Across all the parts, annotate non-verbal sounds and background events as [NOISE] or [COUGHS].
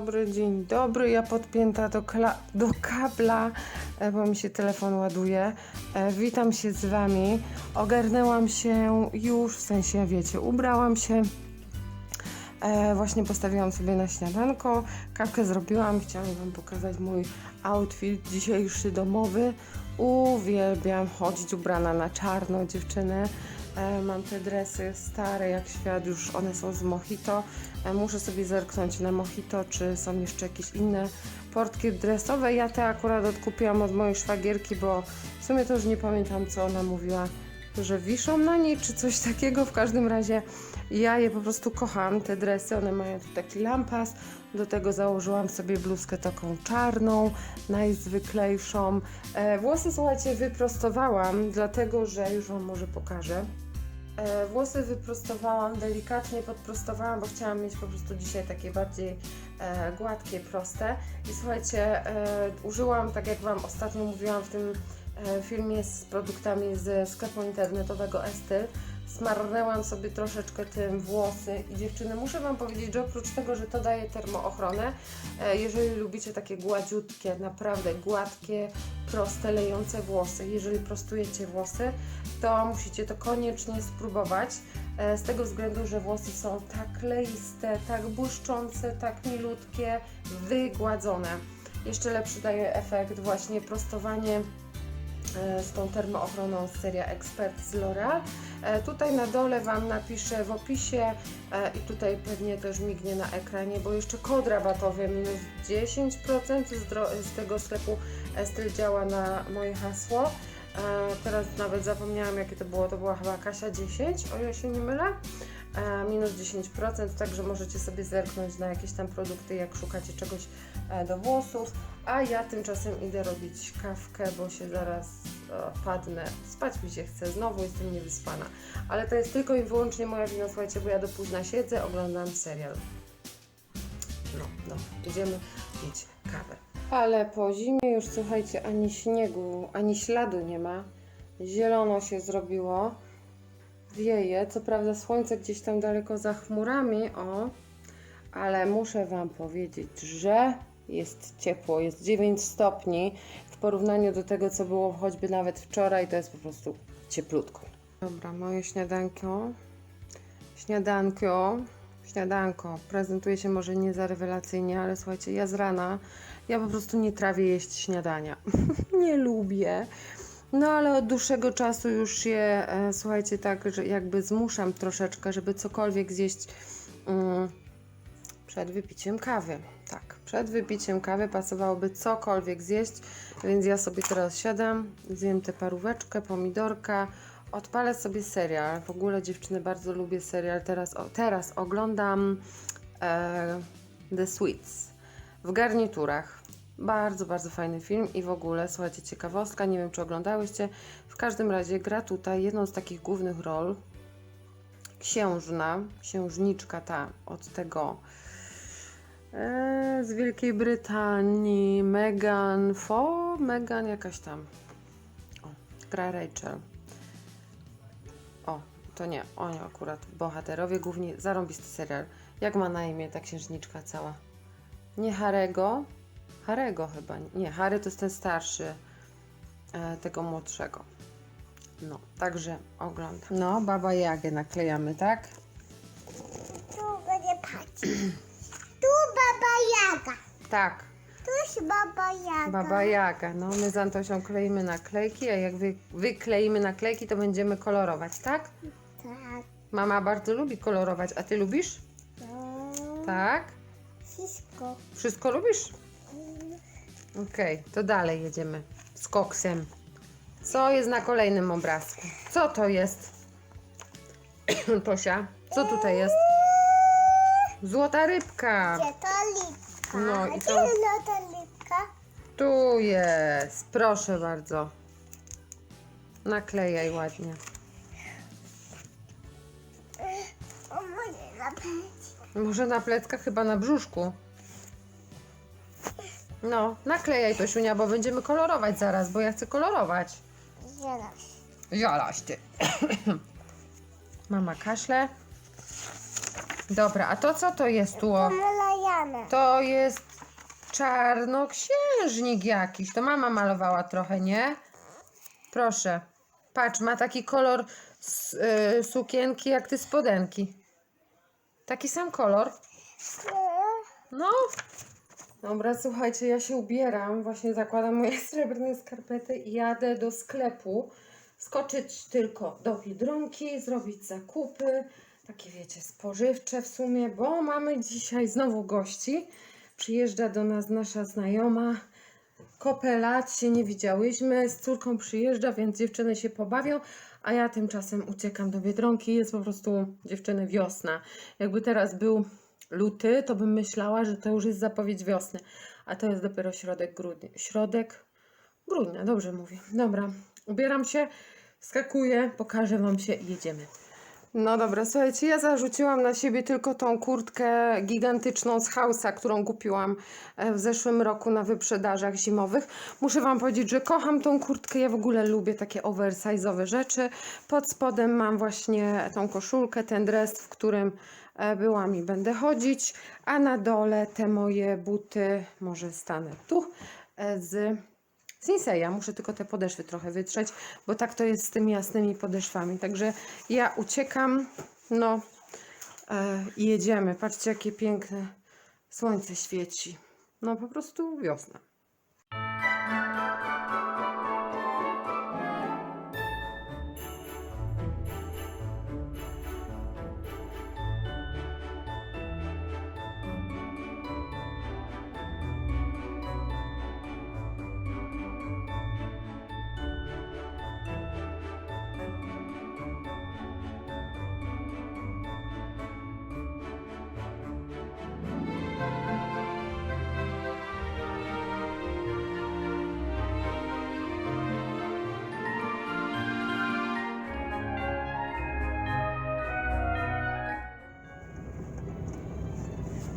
dobry, dzień dobry. Ja podpięta do, do kabla, e, bo mi się telefon ładuje. E, witam się z Wami. Ogarnęłam się już, w sensie, wiecie, ubrałam się. E, właśnie postawiłam sobie na śniadanko, kawkę zrobiłam, chciałam Wam pokazać mój outfit dzisiejszy domowy. Uwielbiam chodzić ubrana na czarno, dziewczyny. E, mam te dresy stare jak świat, już one są z Mojito. E, muszę sobie zerknąć na Mojito, czy są jeszcze jakieś inne portki dresowe. Ja te akurat odkupiłam od mojej szwagierki, bo w sumie to już nie pamiętam, co ona mówiła, że wiszą na niej, czy coś takiego. W każdym razie ja je po prostu kocham, te dresy, one mają tu taki lampas, do tego założyłam sobie bluzkę taką czarną, najzwyklejszą. E, włosy, słuchajcie, wyprostowałam, dlatego, że już Wam może pokażę. E, włosy wyprostowałam, delikatnie podprostowałam, bo chciałam mieć po prostu dzisiaj takie bardziej e, gładkie, proste. I słuchajcie, e, użyłam, tak jak Wam ostatnio mówiłam w tym filmie z produktami ze sklepu internetowego Estyl, smarnęłam sobie troszeczkę tym włosy i dziewczyny, muszę Wam powiedzieć, że oprócz tego, że to daje termoochronę, e, jeżeli lubicie takie gładziutkie, naprawdę gładkie, proste, lejące włosy, jeżeli prostujecie włosy, to musicie to koniecznie spróbować. e, Z tego względu, że włosy są tak leiste, tak błyszczące, tak milutkie, wygładzone. Jeszcze lepszy daje efekt właśnie prostowanie z tą termoochroną seria Expert z L'Oreal. E, Tutaj na dole Wam napiszę w opisie e, i tutaj pewnie też mignie na ekranie, bo jeszcze kod rabatowy minus 10% z, tego sklepu Styl działa na moje hasło. E, Teraz nawet zapomniałam jakie to było, to była chyba Kasia 10, o ile się nie mylę. Minus 10%, także możecie sobie zerknąć na jakieś tam produkty, jak szukacie czegoś e, do włosów. A ja tymczasem idę robić kawkę, bo się zaraz e, padnę. Spać mi się chce, znowu jestem niewyspana. Ale to jest tylko i wyłącznie moja wina, słuchajcie, bo ja do późna siedzę, oglądam serial. No, no, idziemy pić kawę. Ale po zimie już, słuchajcie, ani śniegu, ani śladu nie ma. Zielono się zrobiło. Wieje, co prawda słońce gdzieś tam daleko za chmurami, o, ale muszę Wam powiedzieć, że jest ciepło, jest 9 stopni w porównaniu do tego, co było choćby nawet wczoraj, to jest po prostu cieplutko. Dobra, moje śniadanko, śniadanko, śniadanko, prezentuje się może nie za rewelacyjnie, ale słuchajcie, ja z rana, ja po prostu nie trawię jeść śniadania, [LAUGHS] nie lubię. No ale od dłuższego czasu już je, e, słuchajcie, tak, że jakby zmuszam troszeczkę, żeby cokolwiek zjeść mm, przed wypiciem kawy. Tak, przed wypiciem kawy pasowałoby cokolwiek zjeść, więc ja sobie teraz siadam, zjem tę paróweczkę, pomidorka, odpalę sobie serial. W ogóle dziewczyny bardzo lubię serial. Teraz, o, teraz oglądam e, The Sweets w garniturach. Bardzo, bardzo fajny film i w ogóle, słuchajcie, ciekawostka, nie wiem czy oglądałyście. W każdym razie gra tutaj jedną z takich głównych ról księżna, księżniczka ta od tego e, z Wielkiej Brytanii, Megan Fo, Megan jakaś tam. O, gra Rachel. O, to nie, oni akurat bohaterowie, głównie zarąbisty serial. Jak ma na imię ta księżniczka cała? Nie Harego? Harego chyba. Nie, Harry to jest ten starszy e, tego młodszego. No, także oglądam. No, Baba Jagę naklejamy, tak? Tu będzie patrz. Tu baba Jaga. Tak, Tu jest baba Jaga. Baba Jaga. No, my z Antosią kleimy naklejki, a jak wy, wykleimy naklejki, to będziemy kolorować, tak? Tak. Mama bardzo lubi kolorować, a ty lubisz? No. Tak? Wszystko. Wszystko lubisz? Okej, to dalej jedziemy z koksem. Co jest na kolejnym obrazku? Co to jest? [CLEARS THROAT] Tosia, co tutaj jest? Złota rybka. Gdzie to lipka? No i Gdzie to- no to lipka? Tu jest, proszę bardzo. Naklejaj ładnie. O może zapędzi. Może na pleckach, chyba na brzuszku. No, naklejaj to, Siunia, bo będziemy kolorować zaraz, bo ja chcę kolorować. Zaraz. Jalaś ty. Mama kaszle. Dobra, a to co to jest tu? o? To jest czarnoksiężnik jakiś. To mama malowała trochę, nie? Proszę. Patrz, ma taki kolor s- y, sukienki jak ty spodenki. Taki sam kolor. No. Dobra, słuchajcie, ja się ubieram, właśnie zakładam moje [LAUGHS] srebrne skarpety i jadę do sklepu. Skoczyć tylko do Biedronki, zrobić zakupy, takie wiecie, spożywcze w sumie, bo mamy dzisiaj znowu gości. Przyjeżdża do nas nasza znajoma. Kopę lat się nie widziałyśmy, z córką przyjeżdża, więc dziewczyny się pobawią, a ja tymczasem uciekam do Biedronki. Jest po prostu dziewczyny wiosna. Jakby teraz był luty, to bym myślała, że to już jest zapowiedź wiosny, a to jest dopiero środek grudnia. Środek grudnia, dobrze mówię. Dobra, ubieram się, skakuję, pokażę Wam się i jedziemy. No dobra, słuchajcie, ja zarzuciłam na siebie tylko tą kurtkę gigantyczną z Hausa, którą kupiłam e, w zeszłym roku na wyprzedażach zimowych. Muszę Wam powiedzieć, że kocham tą kurtkę, ja w ogóle lubię takie oversize'owe rzeczy. Pod spodem mam właśnie tą koszulkę, ten dres, w którym byłam i będę chodzić, a na dole te moje buty, może stanę tu, e, z Sinseya. Muszę tylko te podeszwy trochę wytrzeć, bo tak to jest z tymi jasnymi podeszwami. Także ja uciekam, no e, i jedziemy. Patrzcie, jakie piękne słońce świeci. No po prostu wiosna.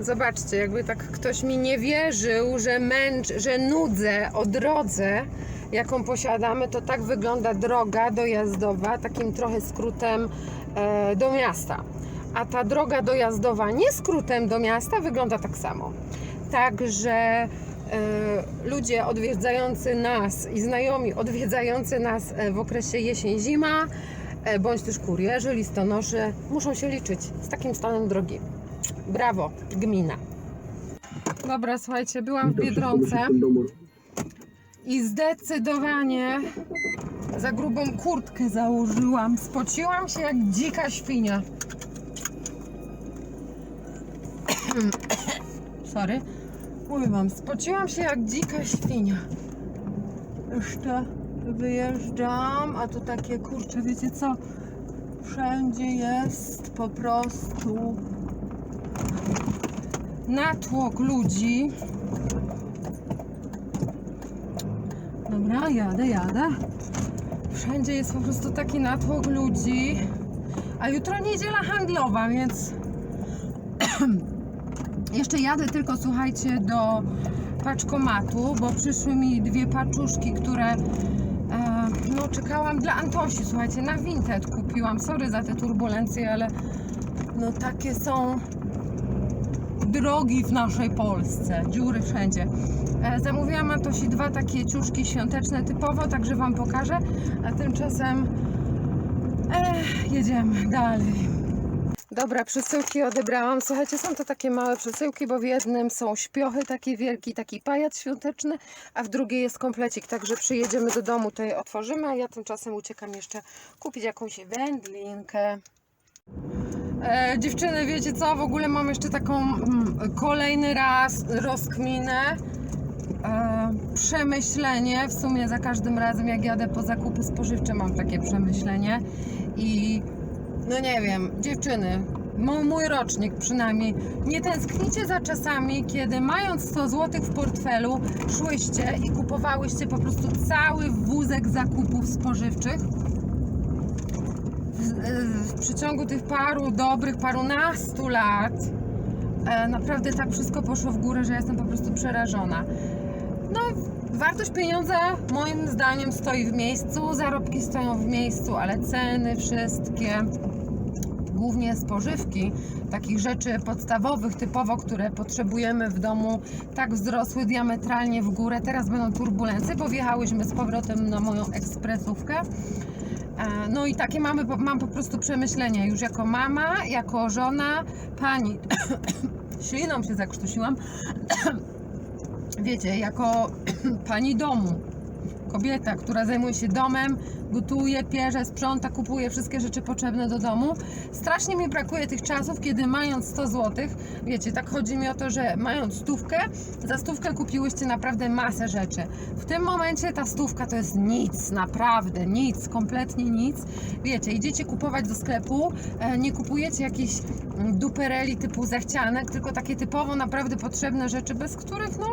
Zobaczcie, jakby tak ktoś mi nie wierzył, że męcz, że nudzę o drodze, jaką posiadamy, to tak wygląda droga dojazdowa, takim trochę skrótem e, do miasta. A ta droga dojazdowa nie skrótem do miasta wygląda tak samo. Także e, ludzie odwiedzający nas i znajomi odwiedzający nas e, w okresie jesień-zima, e, bądź też kurierzy, listonosze, muszą się liczyć z takim stanem drogi. Brawo, gmina. Dobra, słuchajcie, byłam w Biedronce i zdecydowanie za grubą kurtkę założyłam. Spociłam się jak dzika świnia. [COUGHS] Sorry. Mówię wam, spociłam się jak dzika świnia. Jeszcze wyjeżdżam, a tu takie kurcze, wiecie co? Wszędzie jest po prostu natłok ludzi. Dobra, jadę, jadę. Wszędzie jest po prostu taki natłok ludzi. A jutro niedziela handlowa, więc [CLEARS THROAT] jeszcze jadę tylko, słuchajcie, do paczkomatu, bo przyszły mi dwie paczuszki, które e, no czekałam dla Antosi, słuchajcie, na Vinted kupiłam. Sorry za te turbulencje, ale no takie są drogi w naszej Polsce, dziury wszędzie. E, Zamówiłam Antosi dwa takie ciuszki świąteczne typowo, także Wam pokażę, a tymczasem e, jedziemy dalej. Dobra, przesyłki odebrałam. Słuchajcie, są to takie małe przesyłki, bo w jednym są śpiochy, taki wielki, taki pajac świąteczny, a w drugiej jest komplecik, także przyjedziemy do domu, to je otworzymy, a ja tymczasem uciekam jeszcze kupić jakąś wędlinkę. E, dziewczyny, wiecie co? W ogóle mam jeszcze taką mm, kolejny raz rozkminę. E, przemyślenie. W sumie za każdym razem, jak jadę po zakupy spożywcze, mam takie przemyślenie. I no nie wiem, dziewczyny, mo- mój rocznik przynajmniej, nie tęsknicie za czasami, kiedy mając 100 zł w portfelu, szłyście i kupowałyście po prostu cały wózek zakupów spożywczych? W, w przeciągu tych paru dobrych, parunastu lat e, naprawdę tak wszystko poszło w górę, że jestem po prostu przerażona. No, wartość pieniądza moim zdaniem stoi w miejscu, zarobki stoją w miejscu, ale ceny wszystkie głównie spożywki, takich rzeczy podstawowych, typowo, które potrzebujemy w domu, tak wzrosły diametralnie w górę. Teraz będą turbulencje, bo wjechałyśmy z powrotem na moją ekspresówkę. E, No i takie mamy, mam po prostu przemyślenia już jako mama, jako żona, pani. [COUGHS] Śliną się zakrztusiłam. [COUGHS] Wiecie, jako [COUGHS] pani domu, kobieta, która zajmuje się domem, gotuje, pierze, sprząta, kupuje wszystkie rzeczy potrzebne do domu. Strasznie mi brakuje tych czasów, kiedy mając 100 zł, wiecie, tak chodzi mi o to, że mając stówkę, za stówkę kupiłyście naprawdę masę rzeczy. W tym momencie ta stówka to jest nic, naprawdę nic, kompletnie nic. Wiecie, idziecie kupować do sklepu, e, nie kupujecie jakichś dupereli typu zachcianek, tylko takie typowo naprawdę potrzebne rzeczy, bez których no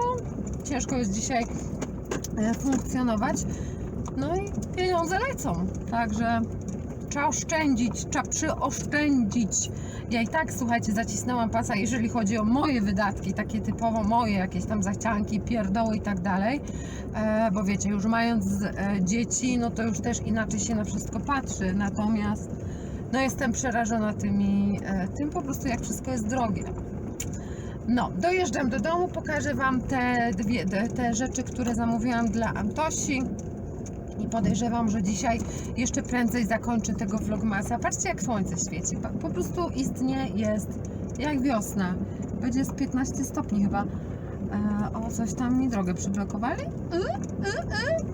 ciężko jest dzisiaj funkcjonować. No i pieniądze lecą. Także trzeba oszczędzić, trzeba przyoszczędzić. Ja i tak, słuchajcie, zacisnęłam pasa, jeżeli chodzi o moje wydatki, takie typowo moje, jakieś tam zachcianki, pierdoły i tak dalej. E, bo wiecie, już mając e, dzieci, no to już też inaczej się na wszystko patrzy. Natomiast no jestem przerażona tymi, e, tym po prostu, jak wszystko jest drogie. No, dojeżdżam do domu, pokażę Wam te, dwie, te, rzeczy, które zamówiłam dla Antosi. I podejrzewam, że dzisiaj jeszcze prędzej zakończę tego vlogmasa. Patrzcie, jak słońce świeci. Po prostu istnie jest jak wiosna. Będzie z 15 stopni chyba. E, o, coś tam mi drogę przyblokowali? Y, y, y.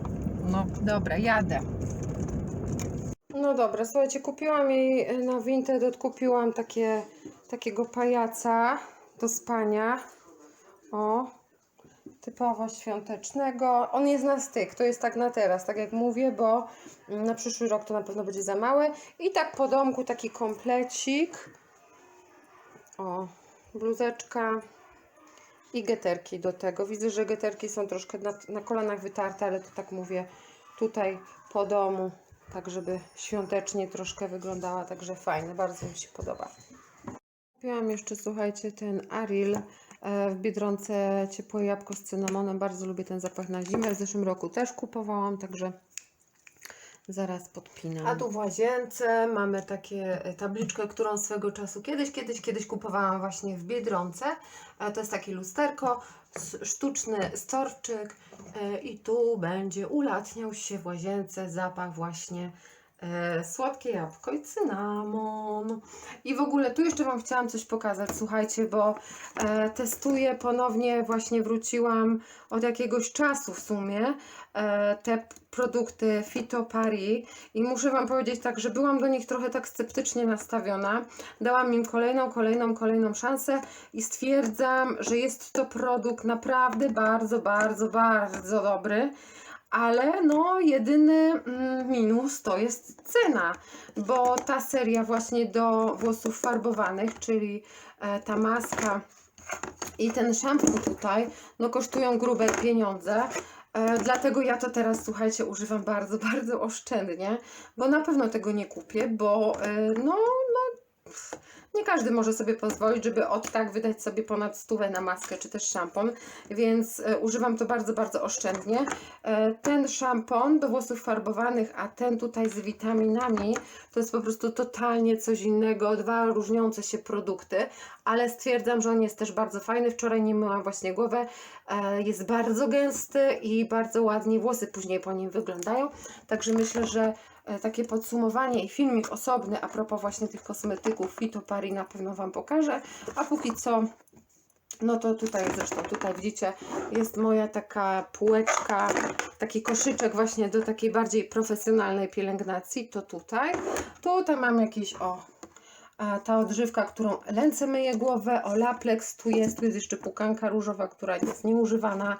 No, dobra, jadę. No dobra, słuchajcie, kupiłam jej e, na Vinted, odkupiłam takie, takiego pajaca do spania. O, typowo świątecznego. On jest na styk, to jest tak na teraz, tak jak mówię, bo na przyszły rok to na pewno będzie za małe. I tak po domku taki komplecik. O, bluzeczka i geterki do tego. Widzę, że geterki są troszkę na, na kolanach wytarte, ale to tak mówię tutaj po domu, tak żeby świątecznie troszkę wyglądała, także fajne, bardzo mi się podoba. Kupiłam jeszcze, słuchajcie, ten Aril e, w Biedronce ciepłe jabłko z cynamonem. Bardzo lubię ten zapach na zimę. W zeszłym roku też kupowałam, także zaraz podpinam. A tu w łazience mamy takie e, tabliczkę, którą swego czasu kiedyś, kiedyś, kiedyś kupowałam właśnie w Biedronce. E, To jest takie lusterko, sztuczny storczyk i tu będzie ulatniał się w łazience zapach właśnie słodkie jabłko i cynamon. I w ogóle tu jeszcze Wam chciałam coś pokazać, słuchajcie, bo e, testuję ponownie, właśnie wróciłam od jakiegoś czasu w sumie e, te produkty Fitopari i muszę Wam powiedzieć tak, że byłam do nich trochę tak sceptycznie nastawiona. Dałam im kolejną, kolejną, kolejną szansę i stwierdzam, że jest to produkt naprawdę bardzo, bardzo, bardzo dobry. Ale no, jedyny mm, minus to jest cena, bo ta seria właśnie do włosów farbowanych, czyli e, ta maska i ten szampon tutaj, no kosztują grube pieniądze. E, dlatego ja to teraz, słuchajcie, używam bardzo, [LAUGHS] bardzo oszczędnie, bo na pewno tego nie kupię, bo e, no, nie każdy może sobie pozwolić, żeby od tak wydać sobie ponad stówę na maskę czy też szampon, więc e, używam to bardzo, bardzo oszczędnie. E, ten szampon do włosów farbowanych, a ten tutaj z witaminami, to jest po prostu totalnie coś innego, dwa różniące się produkty, ale stwierdzam, że on jest też bardzo fajny. Wczoraj nie myłam właśnie głowę, e, jest bardzo gęsty i bardzo ładnie włosy później po nim wyglądają, także myślę, że takie podsumowanie i filmik osobny a propos właśnie tych kosmetyków Fitopari na pewno Wam pokażę, a póki co no to tutaj zresztą, tutaj widzicie, jest moja taka półeczka, taki koszyczek właśnie do takiej bardziej profesjonalnej pielęgnacji, to tutaj. Tutaj mam jakieś, o, ta odżywka, którą ręce myję głowę, o Laplex tu jest, tu jest jeszcze pukanka różowa, która jest nieużywana.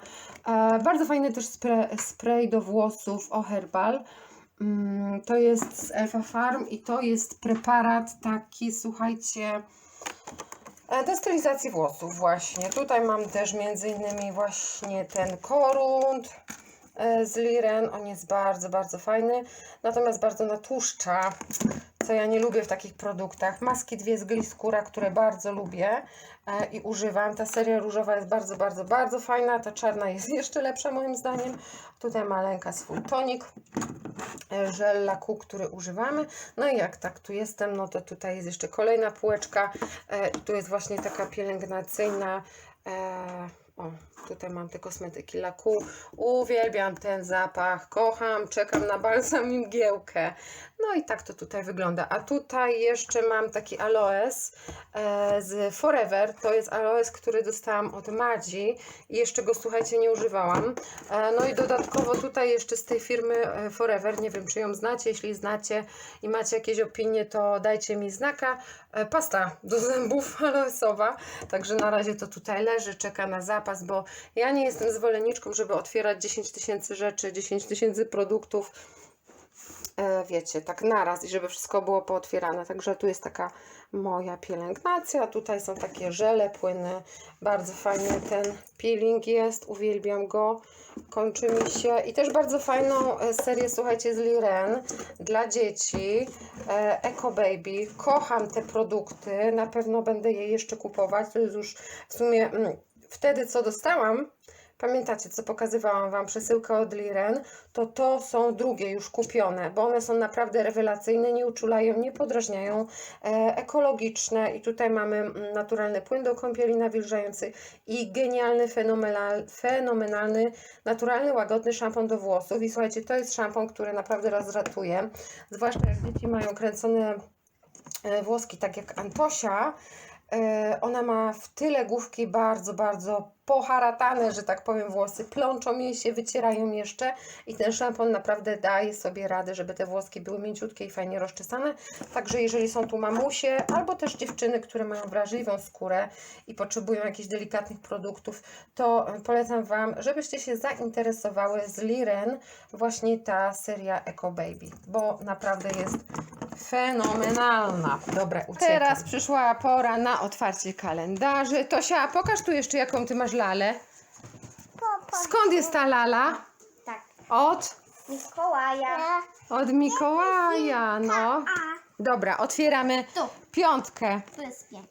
E, bardzo fajny też spray, spray do włosów, o Herbal. Mm, to jest z Elfa Farm i to jest preparat taki, słuchajcie, E, Do stylizacji włosów właśnie. Tutaj mam też między innymi właśnie ten korund e, z Liren. On jest bardzo, bardzo fajny. Natomiast bardzo natłuszcza co ja nie lubię w takich produktach. Maski dwie z Gliskura, które bardzo lubię e, i używam. Ta seria różowa jest bardzo, bardzo, bardzo fajna. Ta czarna jest [LAUGHS] jeszcze lepsza moim zdaniem. Tutaj ma Lenka swój tonik, e, żel laku, który używamy. No i jak tak tu jestem, no to tutaj jest jeszcze kolejna półeczka. E, tu jest właśnie taka pielęgnacyjna. O, tutaj mam te kosmetyki laku. Uwielbiam ten zapach, kocham, czekam na balsam i mgiełkę. No i tak to tutaj wygląda. A tutaj jeszcze mam taki aloes e, z Forever. To jest aloes, który dostałam od Madzi i jeszcze go, słuchajcie, nie używałam. E, no i dodatkowo tutaj jeszcze z tej firmy e, Forever, nie wiem czy ją znacie, jeśli znacie i macie jakieś opinie, to dajcie mi znaka. E, pasta do zębów [LAUGHS] aloesowa, także na razie to tutaj leży, czeka na zapas, bo ja nie jestem zwolenniczką, żeby otwierać 10 tysięcy rzeczy, 10 tysięcy produktów e, wiecie, tak naraz i żeby wszystko było pootwierane. Także tu jest taka moja pielęgnacja. Tutaj są takie żele, płyny. Bardzo fajnie ten peeling jest. Uwielbiam go. Kończy mi się. I też bardzo fajną e, serię, słuchajcie, z Liren dla dzieci. E, Eco Baby. Kocham te produkty. Na pewno będę je jeszcze kupować. To jest już w sumie mm, wtedy, co dostałam, Pamiętacie, co pokazywałam Wam przesyłkę od Liren? To to są drugie już kupione, bo one są naprawdę rewelacyjne, nie uczulają, nie podrażniają, e, ekologiczne i tutaj mamy mm, naturalny płyn do kąpieli nawilżający i genialny, fenomenal, fenomenalny, naturalny, łagodny szampon do włosów. I słuchajcie, to jest szampon, który naprawdę rozratuje, zwłaszcza jak dzieci mają kręcone e, włoski, tak jak Antosia, Ona ma w tyle główki bardzo, bardzo poharatane, że tak powiem, włosy. Plączą jej się, wycierają jeszcze i ten szampon naprawdę daje sobie radę, żeby te włoski były mięciutkie i fajnie rozczesane. Także jeżeli są tu mamusie albo też dziewczyny, które mają wrażliwą skórę i potrzebują jakichś delikatnych produktów, to polecam Wam, żebyście się zainteresowały z Liren właśnie ta seria Eco Baby, bo naprawdę jest fenomenalna. Dobra, uciekam. Teraz przyszła pora na otwarcie kalendarzy. Tosia, pokaż tu jeszcze jaką Ty masz lalę. Skąd jest ta lala? Tak. Od? Mikołaja. Od Mikołaja, no. Dobra, otwieramy Tu. piątkę. tu jest pięć.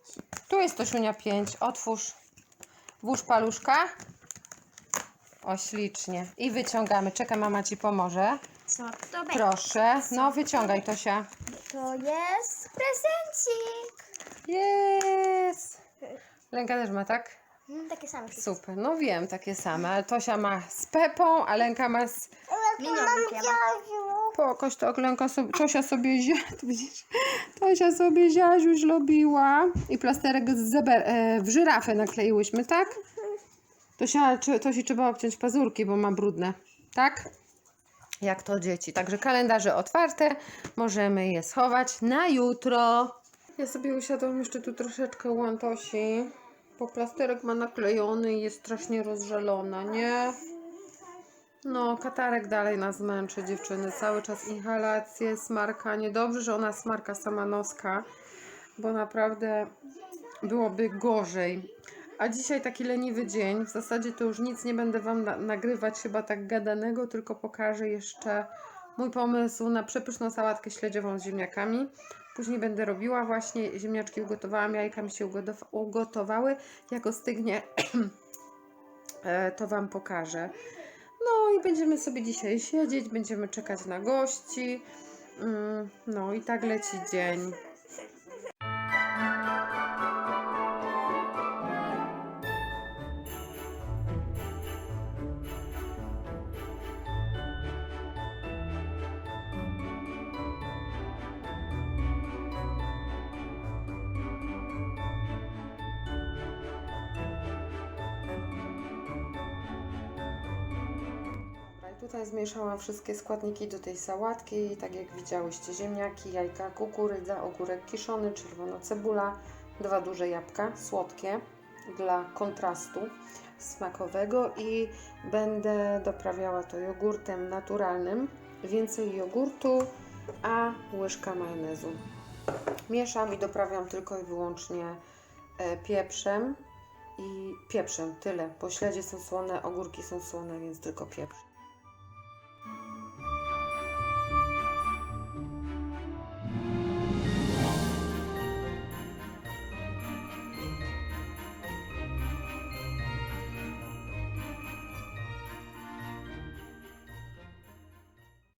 Tu jest Tosiunia 5. Otwórz. Włóż paluszka. O, ślicznie. I wyciągamy. Czekaj, mama Ci pomoże. To? Proszę. No, wyciągaj, Tosia. To jest prezencik. Jest. Lenka też ma, tak? Mm, takie same. Super. No wiem, takie same. Ale Tosia ma z Pepą, a Lenka ma z... Minionkiem. Pokaż to, Lenka sobie... Tosia sobie... zia- [LAUGHS] Tu widzisz? Tosia sobie ziaziuś robiła. I plasterek z zeber... e, w żyrafę nakleiłyśmy, tak? Tosia, czy, Tosi trzeba obciąć pazurki, bo ma brudne. Tak? Jak to dzieci. Także kalendarze otwarte. Możemy je schować na jutro. Ja sobie usiadłam jeszcze tu troszeczkę u Antosi. Bo plasterek ma naklejony i jest strasznie rozżalona, nie? No, katarek dalej nas męczy, dziewczyny. Cały czas inhalacje, smarkanie. Dobrze, że ona smarka sama noska, bo naprawdę byłoby gorzej. A dzisiaj taki leniwy dzień. W zasadzie to już nic nie będę Wam na- nagrywać chyba tak gadanego, tylko pokażę jeszcze mój pomysł na przepyszną sałatkę śledziową z ziemniakami. Później będę robiła właśnie, ziemniaczki ugotowałam, jajka mi się ugotow- ugotowały. Jak ostygnie, [CLEARS THROAT] e, to Wam pokażę. No i będziemy sobie dzisiaj siedzieć, będziemy czekać na gości. Mm, No i tak leci dzień. Zmieszałam wszystkie składniki do tej sałatki. Tak jak widziałyście, ziemniaki, jajka, kukurydza, ogórek kiszony, czerwona cebula, dwa duże jabłka, słodkie dla kontrastu smakowego i będę doprawiała to jogurtem naturalnym. Więcej jogurtu, a łyżka majonezu. Mieszam i doprawiam tylko i wyłącznie e, pieprzem i pieprzem, tyle, bo śledzie są słone, ogórki są słone, więc tylko pieprz.